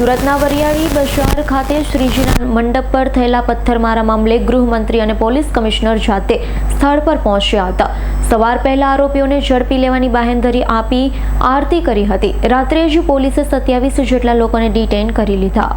સુરતના વરિયાળી બજાર ખાતે શ્રીજીના મંડપ પર થયેલા પથ્થરમારા મામલે ગૃહમંત્રી અને પોલીસ કમિશનર જાતે સ્થળ પર પહોંચ્યા હતા. સવાર પહેલા આરોપીઓને ઝડપી લેવાની બાહેંધરી આપી આરતી કરી હતી. રાત્રે જ પોલીસે સત્યાવીસ જેટલા લોકોને ડિટેન કરી લીધા.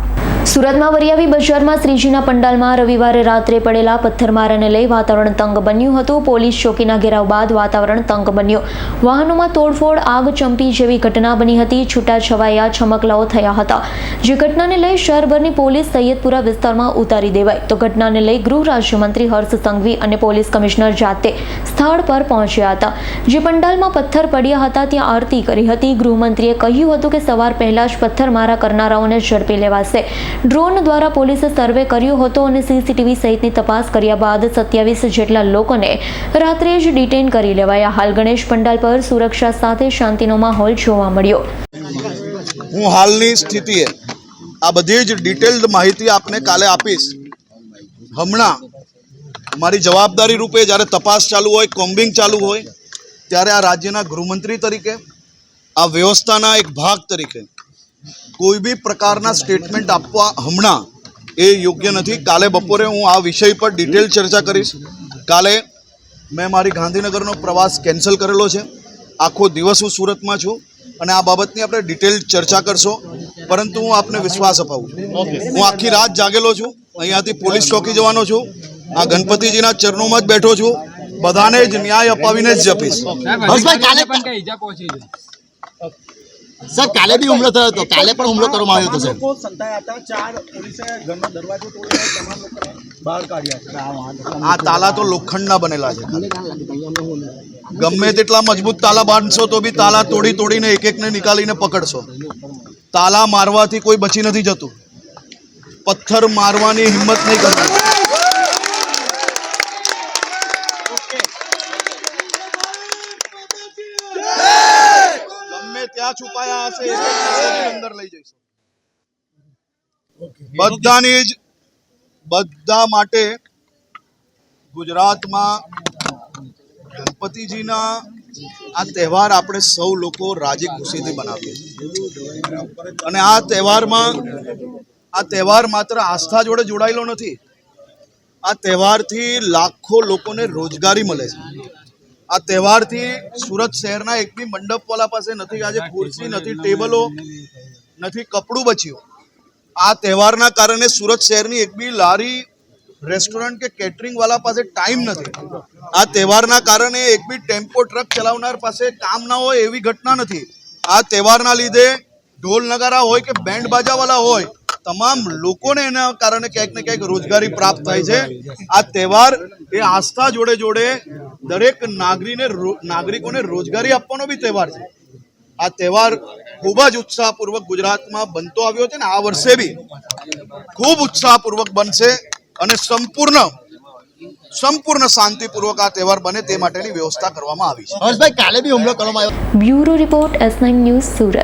સુરતમાં વરિયાવી બજારમાં શ્રીજીના પંડાલમાં રવિવારે રાત્રે પડેલા પથ્થરમારાને લઈ વાતાવરણ તંગ બન્યું હતું. પોલીસ ચોકીના ઘેરાવ બાદ વાતાવરણ તંગ બન્યું. વાહનોમાં તોડફોડ, આગ ચંપી જેવી ઘટના બની હતી. છૂટાછવાયા છમકલાઓ થયા હતા. જે ઘટનાને લઈ શહેરભરની પોલીસ સૈયદપુરા વિસ્તારમાં ઉતારી દેવાઈ. તો ઘટનાને લઈ ગૃહ રાજ્યમંત્રી હર્ષ સંઘવી અને પોલીસ કમિશનર જાતે સ્થળ પર પહોંચ્યા હતા. જે પંડાલમાં પથ્થર પડ્યા હતા, ત્યાં આરતી કરી હતી. ગૃહમંત્રીએ કહ્યું હતું કે સવાર પહેલા જ પથ્થરમારા કરનારાઓને ઝડપી લેવાશે. ડ્રોન દ્વારા પોલીસે સર્વે કર્યો હતો અને સીસીટીવી સહિતની તપાસ કર્યા બાદ સત્યાવીસ જેટલા લોકોને રાત્રે જ ડિટેન કરી લેવાયા. હાલ ગણેશ પંડાલ પર સુરક્ષા સાથે શાંતિનો માહોલ જોવા મળ્યો. હું હાલની સ્થિતિએ આ બધી જ ડિટેલ્ડ માહિતી આપને કાલે આપીશ. હમણાં મારી જવાબદારી રૂપે જ્યારે તપાસ ચાલુ હોય, કોમ્બિંગ ચાલુ હોય, ત્યારે આ રાજ્યના ગૃહમંત્રી તરીકે, આ વ્યવસ્થાના એક ભાગ તરીકે કોઈ બી પ્રકારના સ્ટેટમેન્ટ આપવા હમણાં એ યોગ્ય નથી. કાલે બપોરે હું આ વિષય પર ડિટેલ ચર્ચા કરીશ. કાલે મેં મારી ગાંધીનગરનો પ્રવાસ કેન્સલ કરેલો છે. આખો દિવસ હું સુરતમાં છું અને આ બાબતની આપણે ડિટેલ ચર્ચા કરશો. પરંતુ હું આપને વિશ્વાસ અપાવું. હું આખી રાત જાગેલો છું. અહીંયાથી પોલીસ ચોકી જવાનો છું. આ ગણપતિજીના ચરણોમાં જ બેઠો છું. બધાને જ ન્યાય અપાવીને જ જપીશ. સર કાલે બી હુમલો થયો હતો. કાલે પણ હુમલો કરવામાં આવ્યો હતો સર લોકો સંતાયા હતા. ચાર પોલીસે ઘરનો દરવાજો તમામ લોકોને બહાર કાઢ્યા છે. આ તાલા તો લોખંડના બનેલા છે ગમે તેટલા મજબૂત તાલા બાંધશો તો બી તાલા તોડી તોડીને એક એકને નીકાળીને પકડશો. તાલા મારવાથી કોઈ બચી નથી જતું. પથ્થર મારવાની હિંમત નહીં કરતી ત્યાં છુપાયા હશે અંદર લઈ જઈશું. બધાની જ બધા માટે ગુજરાતમાં ગણપતિજીના આ તહેવાર આપણે સૌ લોકો રાજી ખુશીથી બનાવીએ છીએ. અને આ તહેવારમાં આ તહેવાર માત્ર આસ્થા જોડે જોડાયેલો નથી. આ તહેવારથી લાખો લોકોને રોજગારી મળે છે. આ તહેવારથી સુરત શહેરના એક બી મંડપવાલા પાસે નથી આજે ખુરશી નથી, ટેબલો નથી, કપડું બચ્યું. આ તહેવારના કારણે સુરત શહેરની એક બી લારી, રેસ્ટોરન્ટ કે કેટરિંગ વાળા પાસે ટાઈમ નથી. આ તહેવારના કારણે એક બી ટેમ્પો ટ્રક ચલાવનાર પાસે કામ ના હોય એવી ઘટના નથી. આ તહેવારના લીધે ઢોલ નગારા હોય કે બેન્ડ બાજાવાળા હોય, તમામ લોકોને એના કારણે ક્યાંક ને ક્યાંક રોજગારી પ્રાપ્ત થાય છે. આ તહેવાર એ આસ્થા જોડે જોડે દરેક નાગરીને નાગરિકોને રોજગારી આપવાનો બી તહેવાર છે. આ તહેવાર ખૂબ જ ઉત્સાહપૂર્વક ગુજરાતમાં બનતો આવ્યો છે ને આ વર્ષે બી ખૂબ ઉત્સાહપૂર્વક બનશે અને સંપૂર્ણ સંપૂર્ણ શાંતિપૂર્વક આ તહેવાર બને તે માટેની વ્યવસ્થા કરવામાં આવી છે. હર્ષભાઈ કાલે બી હુમલો કરવામાં આવ્યો. Bureau report S news Surat.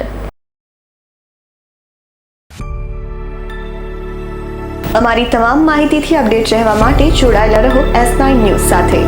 અમારી તમામ માહિતીથી અપડેટ રહેવા માટે જોડાયેલા રહો એસ ન્યૂઝ સાથે.